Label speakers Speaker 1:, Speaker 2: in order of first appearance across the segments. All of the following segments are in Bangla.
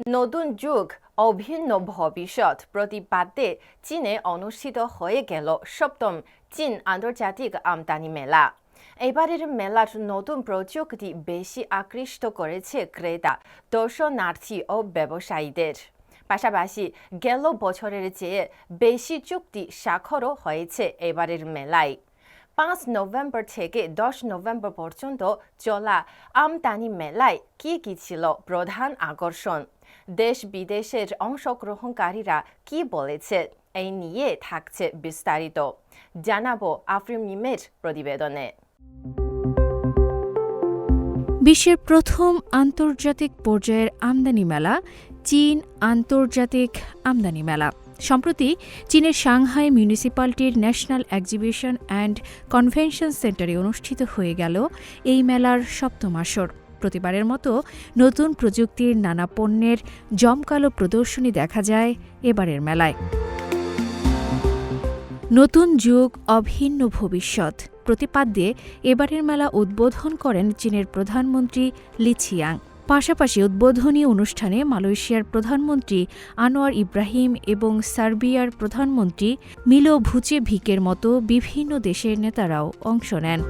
Speaker 1: নতুন যুগ, অভিন্ন ভবিষ্যৎ প্রতিপাদ্যে চীনে অনুষ্ঠিত হয়ে গেল সপ্তম চীন আন্তর্জাতিক আমদানি মেলা। এবারের মেলার নতুন প্রযুক্তি বেশি আকৃষ্ট করেছে ক্রেতা, দর্শনার্থী ও ব্যবসায়ীদের। পাশাপাশি গেল বছরের চেয়ে বেশি চুক্তি স্বাক্ষরও হয়েছে এবারের মেলায়। পাঁচ নভেম্বর থেকে দশ নভেম্বর পর্যন্ত চলা আমদানি মেলায় কি কি ছিল প্রধান আকর্ষণ? দেশ বিদেশের অংশগ্রহণকারীরা কি বলেছে এই নিয়ে থাকছে বিস্তারিত। জানাব আফরিম নিমের প্রতিবেদনে।
Speaker 2: বিশ্বের প্রথম আন্তর্জাতিক পর্যায়ের আমদানি মেলা, চীন আন্তর্জাতিক আমদানি মেলা। সম্প্রতি চীনের সাংহাই মিউনিসিপ্যালিটির ন্যাশনাল এক্সিবিশন অ্যান্ড কনভেনশন সেন্টারে অনুষ্ঠিত হয়ে গেল এই মেলার সপ্তম আসর। প্রতিবারের মতো নতুন প্রযুক্তির নানা পণ্যের জমকালো প্রদর্শনী দেখা যায় এবারের মেলায়। নতুন যুগ, অভিন্ন ভবিষ্যৎ। প্রতিপাদ্যে এবারের মেলা উদ্বোধন করেন চীনের প্রধানমন্ত্রী লিছিয়াং পাশাপাশি উদ্বোধনী অনুষ্ঠানে মালয়েশিয়ার প্রধানমন্ত্রী আনোয়ার ইব্রাহিম এবং সার্বিয়ার প্রধানমন্ত্রী মিলো ভুচেভিকের মতো বিভিন্ন দেশের নেতারাও অংশ নেন।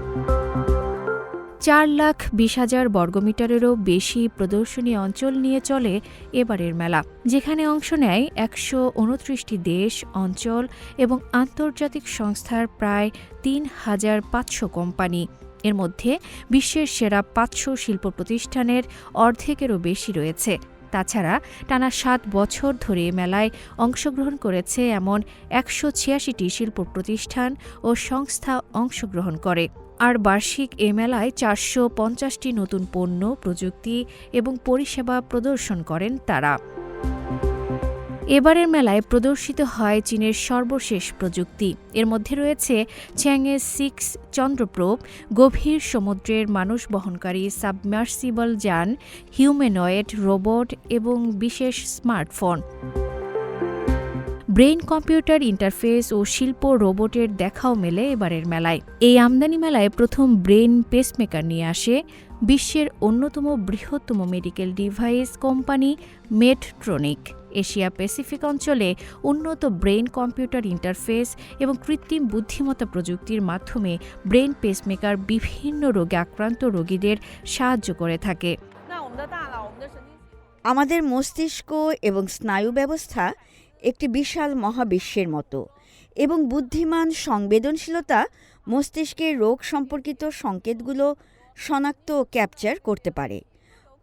Speaker 2: চার লাখ বিশ হাজার বর্গমিটারেরও বেশি প্রদর্শনী অঞ্চল নিয়ে চলে এবারের মেলা, যেখানে অংশ নেয় একশো উনত্রিশটি দেশ, অঞ্চল এবং আন্তর্জাতিক সংস্থার প্রায় তিন হাজার পাঁচশো কোম্পানি। এর মধ্যে বিশ্বের সেরা পাঁচশো শিল্প প্রতিষ্ঠানের অর্ধেকেরও বেশি রয়েছে। তাছাড়া টানা সাত বছর ধরে মেলায় অংশগ্রহণ করেছে এমন একশো ছিয়াশিটি শিল্প প্রতিষ্ঠান ও সংস্থা অংশগ্রহণ করে। আর বার্ষিক এ মেলায় চারশো পঞ্চাশটি নতুন পণ্য, প্রযুক্তি এবং পরিষেবা প্রদর্শন করেন তারা। এবারের মেলায় প্রদর্শিত হয় চীনের সর্বশেষ প্রযুক্তি। এর মধ্যে রয়েছে চ্যাংয়ে সিক্স চন্দ্রপ্রোব গভীর সমুদ্রের মানুষ বহনকারী সাবমার্সিবল যান, হিউম্যানয়েড রোবট এবং বিশেষ স্মার্টফোন। ব্রেন কম্পিউটার ইন্টারফেস ও শিল্প রোবটের দেখাও মেলে এবারের মেলায়। এই আমদানি মেলায় প্রথম ব্রেন পেসমেকার নিয়ে আসে বিশ্বের অন্যতম বৃহত্তম medical device company Medtronic Asia Pacific অঞ্চলে উন্নত ব্রেন কম্পিউটার ইন্টারফেস এবং কৃত্রিম বুদ্ধিমত্তা প্রযুক্তির মাধ্যমে ব্রেন পেসমেকার বিভিন্ন রোগে আক্রান্ত রোগীদের সাহায্য করে থাকে।
Speaker 3: আমাদের মস্তিষ্ক এবং স্নায়ু ব্যবস্থা একটি বিশাল মহাবিশ্বের মতো এবং বুদ্ধিমান, সংবেদনশীলতা মস্তিষ্কের রোগ সম্পর্কিত সংকেতগুলো শনাক্ত ও ক্যাপচার করতে পারে।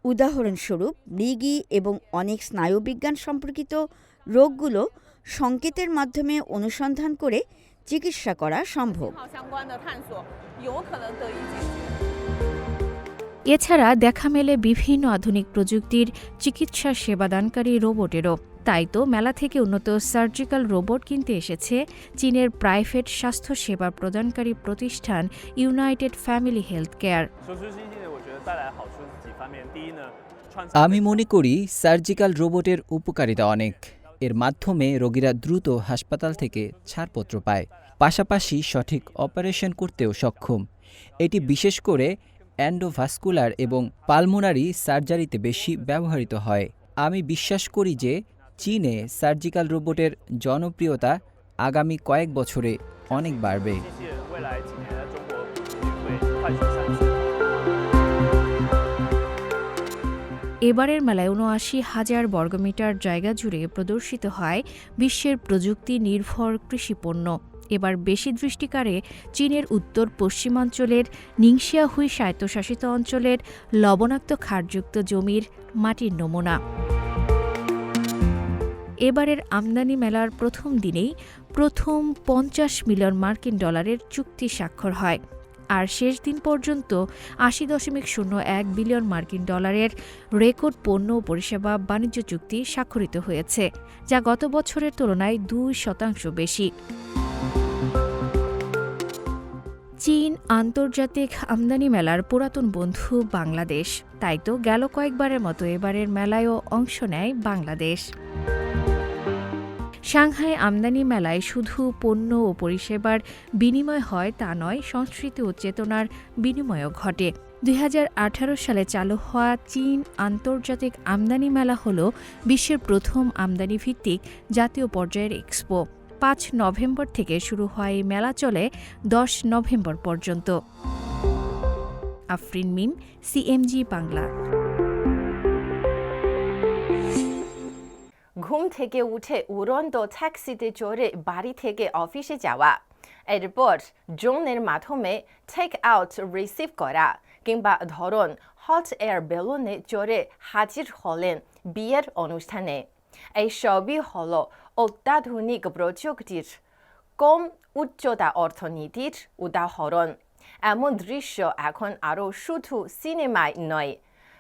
Speaker 3: উদাহরণস্বরূপ, মৃগী এবং অনেক স্নায়ুবিজ্ঞান সম্পর্কিত রোগগুলো সংকেতের মাধ্যমে অনুসন্ধান করে চিকিৎসা করা সম্ভব।
Speaker 2: এছাড়া দেখা মেলে বিভিন্ন আধুনিক প্রযুক্তির চিকিৎসা সেবাদানকারী রোবটেরও। তাই তো মেলা থেকে উন্নত সার্জিক্যাল রোবট কিনতে এসেছে চীনের প্রাইভেট স্বাস্থ্যসেবা প্রদানকারী প্রতিষ্ঠান ইউনাইটেড ফ্যামিলি হেলথ কেয়ার।
Speaker 4: আমি মনে করি সার্জিক্যাল রোবটের উপকারিতা অনেক। এর মাধ্যমে রোগীরা দ্রুত হাসপাতাল থেকে ছাড়পত্র পায়। পাশাপাশি সঠিক অপারেশন করতেও সক্ষম। এটি বিশেষ করে অ্যান্ডোভাস্কুলার এবং পালমোনারি সার্জারিতে বেশি ব্যবহৃত হয়। আমি বিশ্বাস করি যে চীনে সার্জিক্যাল রোবটের জনপ্রিয়তা আগামী কয়েক বছরে অনেক বাড়বে।
Speaker 2: এবারের মেলায় উনআশি হাজার বর্গমিটার জায়গা জুড়ে প্রদর্শিত হয় বিশ্বের প্রযুক্তি নির্ভর কৃষিপণ্য এবার বেশি দৃষ্টিকারে চীনের উত্তর পশ্চিমাঞ্চলের নিংশিয়াহুই স্বায়ত্তশাসিত অঞ্চলের লবণাক্ত ক্ষারযুক্ত জমির মাটির নমুনা। এবারের আমদানি মেলার প্রথম দিনেই প্রথম পঞ্চাশ মিলিয়ন মার্কিন ডলারের চুক্তি স্বাক্ষর হয়। আর শেষ দিন পর্যন্ত আশি দশমিক শূন্য এক বিলিয়ন মার্কিন ডলারের রেকর্ড পণ্য ও পরিষেবা বাণিজ্য চুক্তি স্বাক্ষরিত হয়েছে, যা গত বছরের তুলনায় দুই শতাংশ বেশি। চীন আন্তর্জাতিক আমদানি মেলার পুরাতন বন্ধু বাংলাদেশ। তাই তো গেল কয়েকবারের মতো এবারের মেলায়ও অংশ নেয় বাংলাদেশ। সাংহাই আমদানি মেলায় শুধু পণ্য ও পরিষেবার বিনিময় হয় তা নয়, সংস্কৃতি ও চেতনার বিনিময়ও ঘটে। দুই হাজার আঠারো সালে চালু হওয়া চীন আন্তর্জাতিক আমদানি মেলা হল বিশ্বের প্রথম আমদানি ভিত্তিক জাতীয় পর্যায়ের এক্সপো। পাঁচ নভেম্বর থেকে শুরু হয় এই মেলা চলে দশ নভেম্বর পর্যন্ত। আফরিন মিম, সিএমজি বাংলা।
Speaker 1: ঘুম থেকে উঠে উড়ন্ত ট্যাক্সিতে চড়ে বাড়ি থেকে অফিসে যাওয়া। এরপর ড্রোনের মাধ্যমে টেক আউট রিসিভ করা কিংবা ধরুন হট এয়ার বেলুনে চড়ে হাজির হলেন বিয়ের অনুষ্ঠানে। এই সবই হল অত্যাধুনিক প্রযুক্তির কম উচ্চতা অর্থনীতির উদাহরণ। এমন দৃশ্য এখন আরও শুধু সিনেমায় নয়,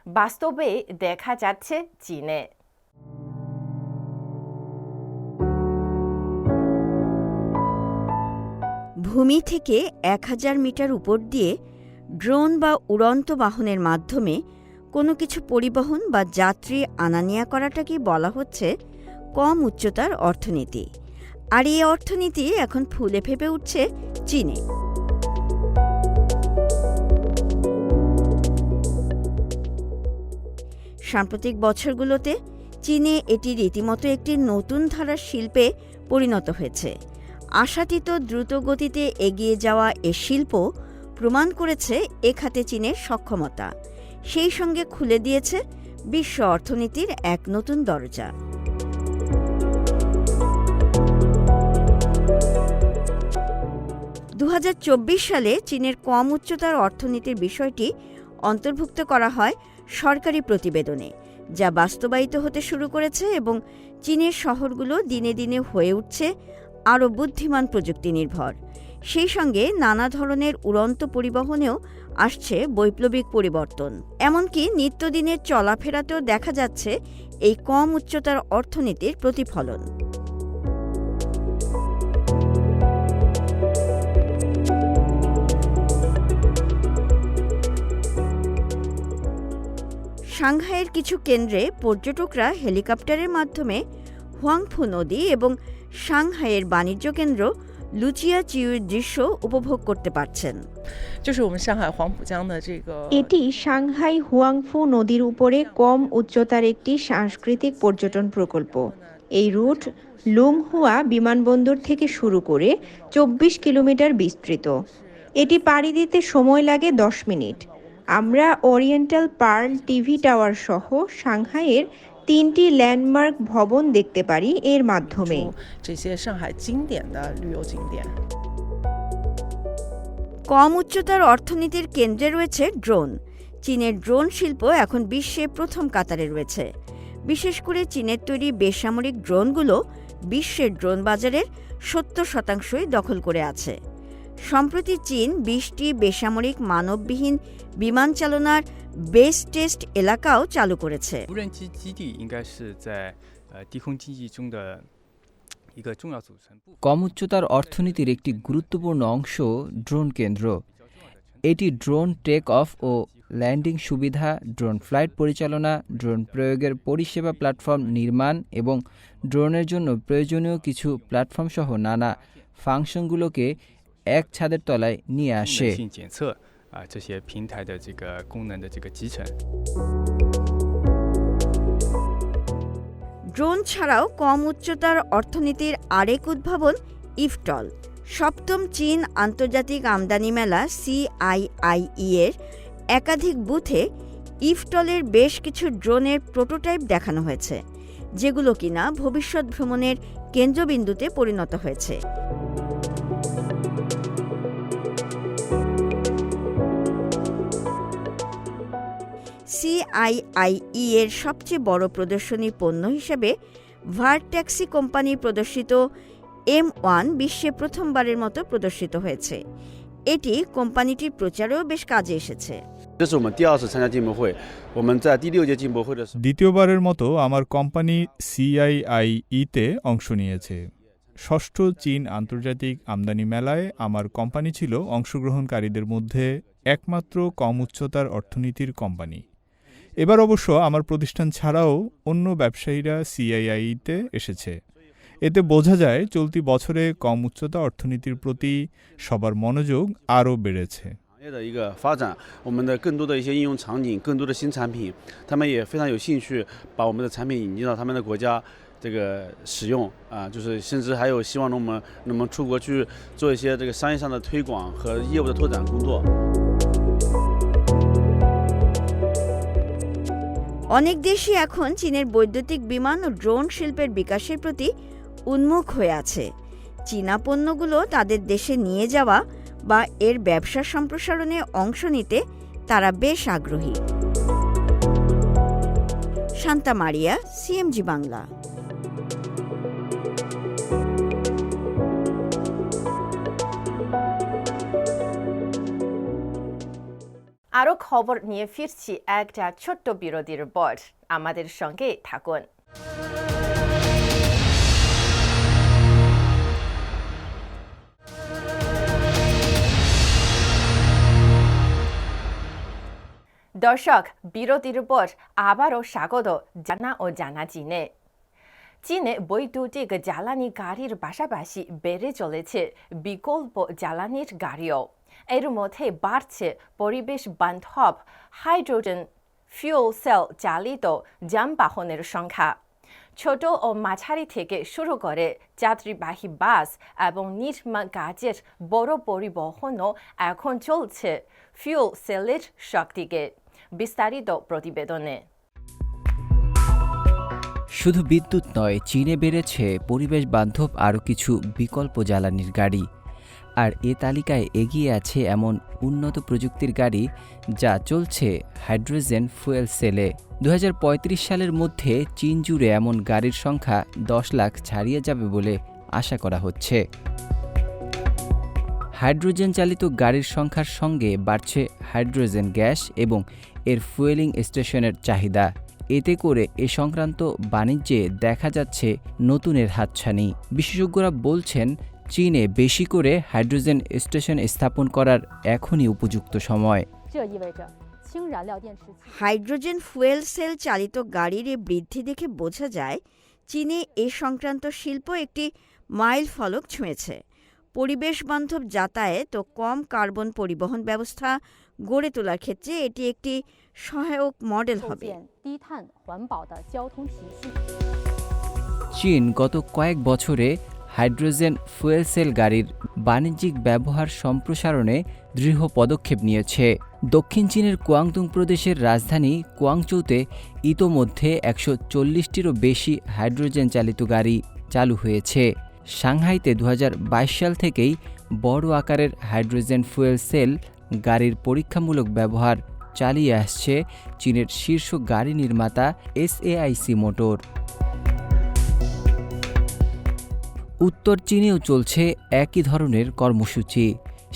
Speaker 1: বাস্তবে দেখা যাচ্ছে চীনে।
Speaker 3: ভূমি থেকে এক হাজার মিটার উপর দিয়ে ড্রোন বা উড়ন্ত বাহনের মাধ্যমে কোনো কিছু পরিবহন বা যাত্রী আনা নেয়া করাটাকেই বলা হচ্ছে কম উচ্চতার অর্থনীতি। আর এই অর্থনীতি এখন ফুলে ফেপে উঠছে চীনে। সাম্প্রতিক বছরগুলোতে চীনে এটি রীতিমতো একটি নতুন ধারার শিল্পে পরিণত হয়েছে। আশাতীত দ্রুত গতিতে এগিয়ে যাওয়া এ শিল্প প্রমাণ করেছে এ খাতে চীনের সক্ষমতা। সেই সঙ্গে খুলে দিয়েছে বিশ্ব অর্থনীতির এক নতুন দরজা। দু হাজার চব্বিশ সালে চীনের কম উচ্চতার অর্থনীতির বিষয়টি অন্তর্ভুক্ত করা হয় সরকারি প্রতিবেদনে, যা বাস্তবায়িত হতে শুরু করেছে এবং চীনের শহরগুলো দিনে দিনে হয়ে উঠছে আরও বুদ্ধিমান প্রযুক্তি নির্ভর সেই সঙ্গে নানা ধরনের উড়ন্ত পরিবহনেও আসছে বৈপ্লবিক পরিবর্তন। এমনকি নিত্যদিনের চলাফেরাতেও দেখা যাচ্ছে এই কম উচ্চতার অর্থনীতির প্রতিফলন। সাংহাইয়ের কিছু কেন্দ্রে পর্যটকরা হেলিকপ্টারের মাধ্যমে হুয়াংফু নদী এবং সাংহাইয়ের বাণিজ্য কেন্দ্র লুচিয়া চিউর দৃশ্য উপভোগ করতে পারছেন।
Speaker 5: এটি সাংহাই হুয়াংফু নদীর উপরে কম উচ্চতার একটি সাংস্কৃতিক পর্যটন প্রকল্প। এই রুট লুংহুয়া বিমানবন্দর থেকে শুরু করে চব্বিশ কিলোমিটার বিস্তৃত। এটি পাড়ি দিতে সময় লাগে দশ মিনিট। আমরা ওরিয়েন্টাল পার্ল টিভি টাওয়ার সহ সাংহাইয়ের তিনটি ল্যান্ডমার্ক ভবন দেখতে পারি এর মাধ্যমে।
Speaker 3: কম উচ্চতার অর্থনীতির কেন্দ্রে রয়েছে ড্রোন। চীনের ড্রোন শিল্প এখন বিশ্বে প্রথম কাতারে রয়েছে। বিশেষ করে চীনের তৈরি বেসামরিক ড্রোনগুলো বিশ্বের ড্রোন বাজারের সত্তর শতাংশই দখল করে আছে। সম্প্রতি চীন বিশটি বেসামরিক মানববিহীন বিমান চালনার বেস টেস্ট এলাকাও চালু করেছে।
Speaker 4: কম উচ্চতার অর্থনীতির একটি গুরুত্বপূর্ণ অংশ ড্রোন কেন্দ্র। এটি ড্রোন টেক অফ ও ল্যান্ডিং সুবিধা ড্রোন ফ্লাইট পরিচালনা ড্রোন প্রয়োগের পরিষেবা প্ল্যাটফর্ম নির্মাণ এবং ড্রোনের জন্য প্রয়োজনীয় কিছু প্ল্যাটফর্ম সহ নানা ফাংশনগুলোকে এক ছাদের তলায় নিয়ে আসে।
Speaker 6: 能性检测啊、这些平台的这个功能的这个集成。
Speaker 3: ড্রোন ছাড়াও কম উচ্চতার অর্থনীতির আরেক উদ্ভাবন ইফটল সপ্তম চীন আন্তর্জাতিক আমদানি মেলা সিআইআইই এর একাধিক বুথে ইফটলের বেশ কিছু ড্রোনের প্রোটোটাইপ দেখানো হয়েছে যেগুলো কিনা ভবিষ্যৎ ভ্রমণের কেন্দ্রবিন্দুতে পরিণত হয়েছে সিআইআইই এর সবচেয়ে বড় প্রদর্শনী পণ্য হিসেবে ভার ট্যাক্সি কোম্পানি প্রদর্শিত এম ওয়ান বিশ্বে প্রথমবারের মতো প্রদর্শিত হয়েছে। এটি কোম্পানিটির প্রচারেও বেশ কাজে এসেছে।
Speaker 7: দ্বিতীয়বারের মতো আমার কোম্পানি সিআইআইইতে অংশ নিয়েছে। ষষ্ঠ চীন আন্তর্জাতিক আমদানি মেলায় আমার কোম্পানি ছিল অংশগ্রহণকারীদের মধ্যে একমাত্র কম উচ্চতার অর্থনীতির কোম্পানি। এবার অবশ্য আমার প্রতিষ্ঠান ছাড়াও অন্য ব্যবসায়ীরা সিআইআইতে এসেছে এতে বোঝা যায় চলতি বছরে কম উচ্চতা অর্থনীতির প্রতি সবার মনোযোগ আরও বেড়েছে
Speaker 8: 行业的一个发展，我们的更多的一些应用场景，更多的新产品，他们也非常有兴趣把我们的产品引进到他们的国家这个使用啊，就是甚至还有希望我们能不能出国去做一些这个商业上的推广和业务的拓展工作。
Speaker 3: অনেক দেশই এখন চীনের বৈদ্যুতিক বিমান ও ড্রোন শিল্পের বিকাশের প্রতি উন্মুখ হয়ে আছে। চীনা পণ্যগুলো তাদের দেশে নিয়ে যাওয়া বা এর ব্যবসা সম্প্রসারণে অংশ নিতে তারা বেশ আগ্রহী। শান্তা মারিয়া, সিএমজি বাংলা।
Speaker 1: আরও খবর নিয়ে ফিরছি একটা ছোট্ট বিরতির পর আমাদের সঙ্গে থাকুন। দর্শক বিরতির পর আবারও স্বাগত জানা ও জানা চীনে। চীনে বৈদ্যুতিক জ্বালানি গাড়ির পাশাপাশি বেড়ে চলেছে বিকল্প জ্বালানির গাড়িও। এর মধ্যে বাড়ছে পরিবেশ বান্ধব হাইড্রোজেন ফিউল সেল চালিত যানবাহনের সংখ্যা ছোট ও মাঝারি থেকে শুরু করে যাত্রীবাহী বাস এবং নির্মাণ কাজের বড় পরিবহনও এখন চলছে ফিউল সেলের শক্তিকে বিস্তারিত প্রতিবেদনে
Speaker 4: শুধু বিদ্যুৎ নয়, চীনে বেড়েছে পরিবেশ বান্ধব আরও কিছু বিকল্প জ্বালানির গাড়ি। আর এ তালিকায় এগিয়ে আছে এমন উন্নত প্রযুক্তির গাড়ি যা চলছে হাইড্রোজেন ফুয়েল সেলে। দু হাজার পঁয়ত্রিশ সালের মধ্যে চীন জুড়ে এমন গাড়ির সংখ্যা দশ লাখ ছাড়িয়ে যাবে বলে আশা করা হচ্ছে। হাইড্রোজেন চালিত গাড়ির সংখ্যার সঙ্গে বাড়ছে হাইড্রোজেন গ্যাস এবং এর ফুয়েলিং স্টেশনের চাহিদা। এতে করে এ সংক্রান্ত বাণিজ্যে দেখা যাচ্ছে নতুনের হাতছানি। বিশেষজ্ঞরা বলছেন চীনে বেশি করে হাইড্রোজেন স্টেশন স্থাপন করার এখনই উপযুক্ত সময়।
Speaker 3: হাইড্রোজেন ফুয়েল সেল চালিত গাড়ির বৃদ্ধি দেখে বোঝা যায় চীনে এ সংক্রান্ত শিল্প একটি মাইল ফলক ছুঁয়েছে। পরিবেশ বান্ধব যাতায়াত ও কম কার্বন পরিবহন ব্যবস্থা গড়ে তোলার ক্ষেত্রে এটি একটি সহায়ক মডেল হবে।
Speaker 4: চীন গত কয়েক বছরে হাইড্রোজেন ফুয়েল সেল গাড়ির বাণিজ্যিক ব্যবহার সম্প্রসারণে দৃঢ় পদক্ষেপ নিয়েছে। দক্ষিণ চীনের কুয়াংতুং প্রদেশের রাজধানী কুয়াংচৌতে ইতোমধ্যে একশো চল্লিশটিরও বেশি হাইড্রোজেন চালিত গাড়ি চালু হয়েছে। সাংহাইতে দু হাজার বাইশ সাল থেকেই বড় আকারের হাইড্রোজেন ফুয়েল সেল গাড়ির পরীক্ষামূলক ব্যবহার চালিয়ে আসছে চীনের শীর্ষ গাড়ি নির্মাতা এসএআইসি মোটর। উত্তর চীনেও চলছে একই ধরনের কর্মসূচি।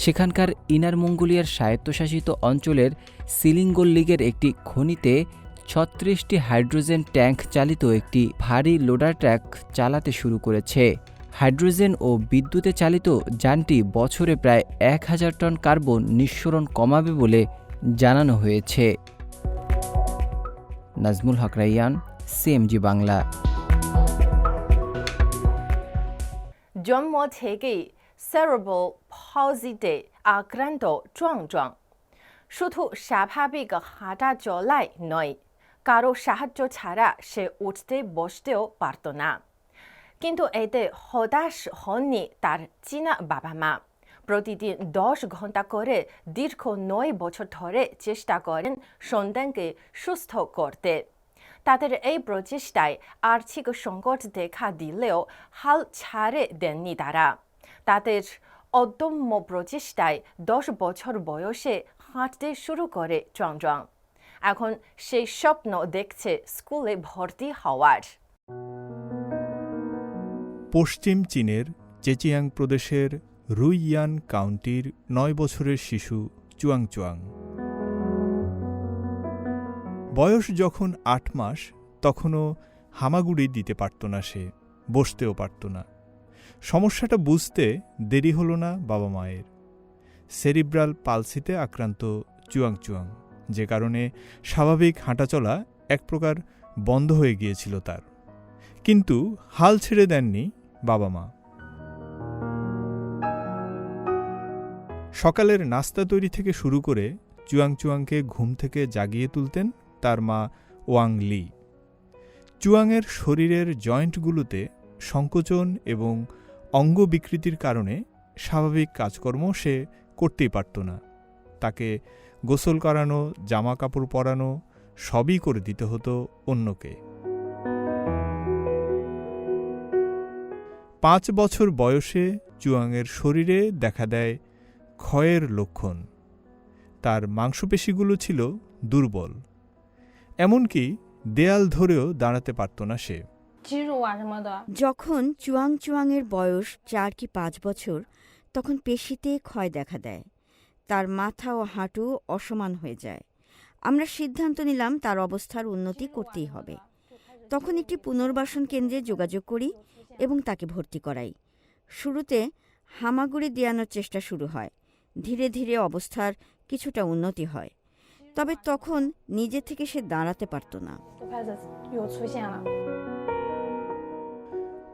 Speaker 4: সেখানকার ইনার মঙ্গোলিয়ার স্বায়ত্তশাসিত অঞ্চলের সিলিঙ্গোল্লিগের একটি খনিতে ছত্রিশটি হাইড্রোজেন ট্যাঙ্ক চালিত একটি ভারী লোডার ট্র্যাক চালাতে শুরু করেছে। হাইড্রোজেন ও বিদ্যুতে চালিত যানটি বছরে প্রায় এক হাজার টন কার্বন নিঃসরণ কমাবে বলে জানানো হয়েছে। নাজমুল হক রাইয়ান, সিএমজি বাংলা।
Speaker 1: জন্ম থেকেই সেরেব্রাল পলজিতে আক্রান্ত জং শুধু স্বাভাবিক হাঁটা চলায় নয় কারও সাহায্য ছাড়া সে উঠতে বসতেও পারত না কিন্তু এতে হতাশ হননি তার চীনা বাবা মা প্রতিদিন দশ ঘণ্টা করে দীর্ঘ নয় বছর ধরে চেষ্টা করেন সন্তানকে সুস্থ করতে তাদের এই প্রচেষ্টায় আর্থিক সংকট দেখা দিলেও হাল ছাড়ে দেননি তারা। তাদের অদম্য প্রচেষ্টায় দশ বছর বয়সে হাঁটতে শুরু করে চংচং এখন সেই স্বপ্ন দেখছে স্কুলে ভর্তি হওয়ার।
Speaker 7: পশ্চিম চীনের চেচিয়াং প্রদেশের রুইয়ান কাউন্টির নয় বছরের শিশু চুয়াং চুয়াং বয়স যখন আট মাস, তখনও হামাগুড়ি দিতে পারত না সে, বসতেও পারত না। সমস্যাটা বুঝতে দেরি হলো না বাবা মায়ের। সেরিব্রাল পালসিতে আক্রান্ত চুয়াং চুয়াং যে কারণে স্বাভাবিক হাঁটাচলা এক প্রকার বন্ধ হয়ে গিয়েছিল তার। কিন্তু হাল ছেড়ে দেননি বাবা মা। সকালের নাস্তা তৈরি থেকে শুরু করে চুয়াং চুয়াংকে ঘুম থেকে জাগিয়ে তুলতেন তার মা ওয়াং লি। চুয়াংয়ের শরীরের জয়েন্টগুলোতে সংকোচন এবং অঙ্গ বিকৃতির কারণে স্বাভাবিক কাজকর্ম সে করতেই পারত না। তাকে গোসল করানো জামা কাপড় পরানো সবই করে দিতে হতো অন্যকে। পাঁচ বছর বয়সে চুয়াংয়ের শরীরে দেখা দেয় ক্ষয়ের লক্ষণ। তার মাংসপেশিগুলো ছিল দুর্বল। এমনকি দেয়াল ধরেও দাঁড়াতে পারত না সে।
Speaker 3: যখন চুয়াং চুয়াংয়ের বয়স চার কি পাঁচ বছর তখন পেশিতে ক্ষয় দেখা দেয়। তার মাথা ও হাঁটু অসমান হয়ে যায়। আমরা সিদ্ধান্ত নিলাম তার অবস্থার উন্নতি করতেই হবে। তখন একটি পুনর্বাসন কেন্দ্রে যোগাযোগ করি এবং তাকে ভর্তি করাই। শুরুতে হামাগুড়ি দেওয়ানোর চেষ্টা শুরু হয়। ধীরে ধীরে অবস্থার কিছুটা উন্নতি হয়। তবে তখন নিজে থেকে সে দাঁড়াতে পারত না।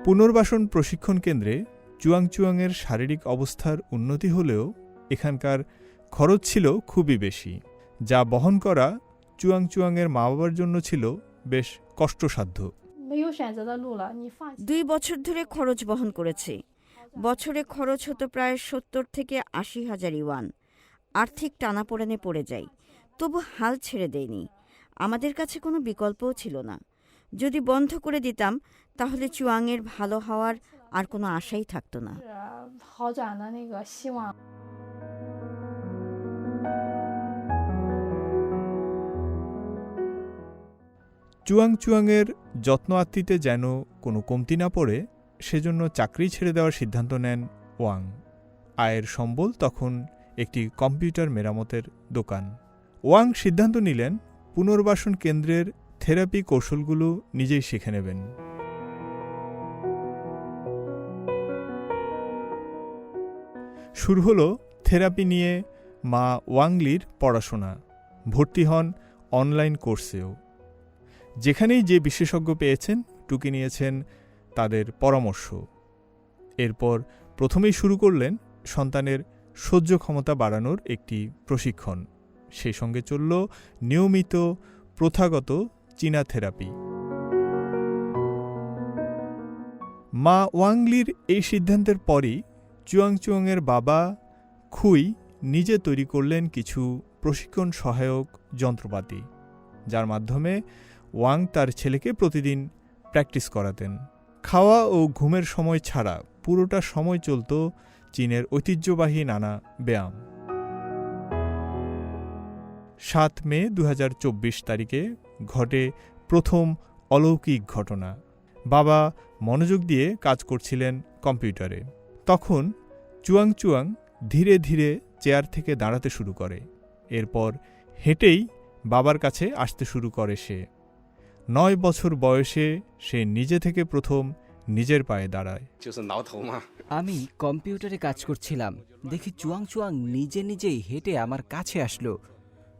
Speaker 7: পুনর্বাসন প্রশিক্ষণ কেন্দ্রে চুয়াংচুয়াংয়ের শারীরিক অবস্থার উন্নতি হলেও এখানকার খরচ ছিল খুবই বেশি যা বহন করা চুয়াংচুয়াংয়ের মা বাবার জন্য ছিল বেশ কষ্টসাধ্য।
Speaker 3: দুই বছর ধরে খরচ বহন করেছে। বছরে খরচ হতো প্রায় সত্তর থেকে আশি হাজার ইওয়ান আর্থিক টানাপোড়েনে পড়ে যায়। তবু হাল ছেড়ে দেয়নি আমাদের কাছে কোনো বিকল্পও ছিল না। যদি বন্ধ করে দিতাম, তাহলে চুয়াংয়ের ভালো হওয়ার আর কোনো আশাই থাকতো না।
Speaker 7: চুয়াং চুয়াংয়ের যত্ন আত্মীতে যেন কোনো কমতি না পড়ে, সেজন্য চাকরি ছেড়ে দেওয়ার সিদ্ধান্ত নেন ওয়াং। আয়ের সম্বল তখন একটি কম্পিউটার মেরামতের দোকান। ওয়াং সিদ্ধান্ত নিলেন, পুনর্বাসন কেন্দ্রের থেরাপি কৌশলগুলো নিজেই শিখে নেবেন। শুরু হলো থেরাপি নিয়ে মা ওয়াংলির পড়াশোনা। ভর্তি হন অনলাইন কোর্সেও। যেখানেই যে বিশেষজ্ঞ পেয়েছেন, টুকে নিয়েছেন তাদের পরামর্শ। এরপর প্রথমেই শুরু করলেন সন্তানের সহ্য ক্ষমতা বাড়ানোর একটি প্রশিক্ষণ। সেই সঙ্গে চলল নিয়মিত প্রথাগত চীনা থেরাপি। মা ওয়াংলির এই সিদ্ধান্তের পরই চুয়াং চুয়াংয়ের বাবা খুই নিজে তৈরি করলেন কিছু প্রশিক্ষণ সহায়ক যন্ত্রপাতি, যার মাধ্যমে ওয়াং তার ছেলেকে প্রতিদিন প্র্যাকটিস করাতেন। খাওয়া ও ঘুমের সময় ছাড়া পুরোটা সময় চলত চীনের ঐতিহ্যবাহী নানা ব্যায়াম। সাত মে দু হাজার চব্বিশ তারিখে ঘটে প্রথম অলৌকিক ঘটনা। বাবা মনোযোগ দিয়ে কাজ করছিলেন কম্পিউটারে। তখন চুয়াং চুয়াং ধীরে ধীরে চেয়ার থেকে দাঁড়াতে শুরু করে। এরপর হেঁটেই বাবার কাছে আসতে শুরু করে সে। নয় বছর বয়সে সে নিজে থেকে প্রথম নিজের পায়ে দাঁড়ায়।
Speaker 4: আমি কম্পিউটারে কাজ করছিলাম। দেখি চুয়াং চুয়াং নিজে নিজেই হেঁটে আমার কাছে আসলো।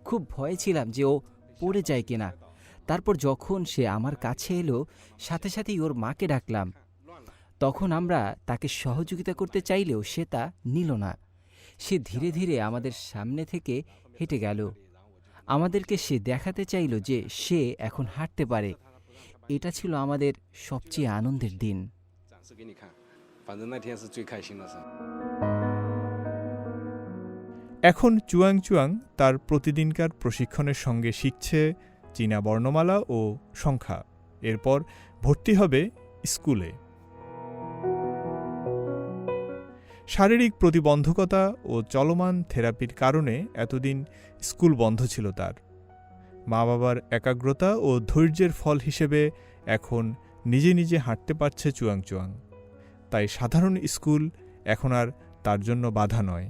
Speaker 4: খুব ভয়ে ছিলাম যে ও পড়ে যায় কিনা। তারপর যখন সে আমার কাছে এলো, সাথে সাথেই ওর মাকে ডাকলাম। তখন আমরা তাকে সহযোগিতা করতে চাইলেও সে তা নিল না। সে ধীরে ধীরে আমাদের সামনে থেকে হেঁটে গেল। আমাদেরকে সে দেখাতে চাইল যে সে এখন হাঁটতে পারে। এটা ছিল আমাদের সবচেয়ে আনন্দের দিন।
Speaker 7: এখন চুয়াং চুয়াং তার প্রতিদিনকার প্রশিক্ষণের সঙ্গে শিখছে চীনা বর্ণমালা ও সংখ্যা। এরপর ভর্তি হবে স্কুলে। শারীরিক প্রতিবন্ধকতা ও চলমান থেরাপির কারণে এতদিন স্কুল বন্ধ ছিল তার। মা বাবার একাগ্রতা ও ধৈর্যের ফল হিসেবে এখন নিজে নিজে হাঁটতে পারছে চুয়াং চুয়াং তাই সাধারণ স্কুল এখন আর তার জন্য বাধা নয়।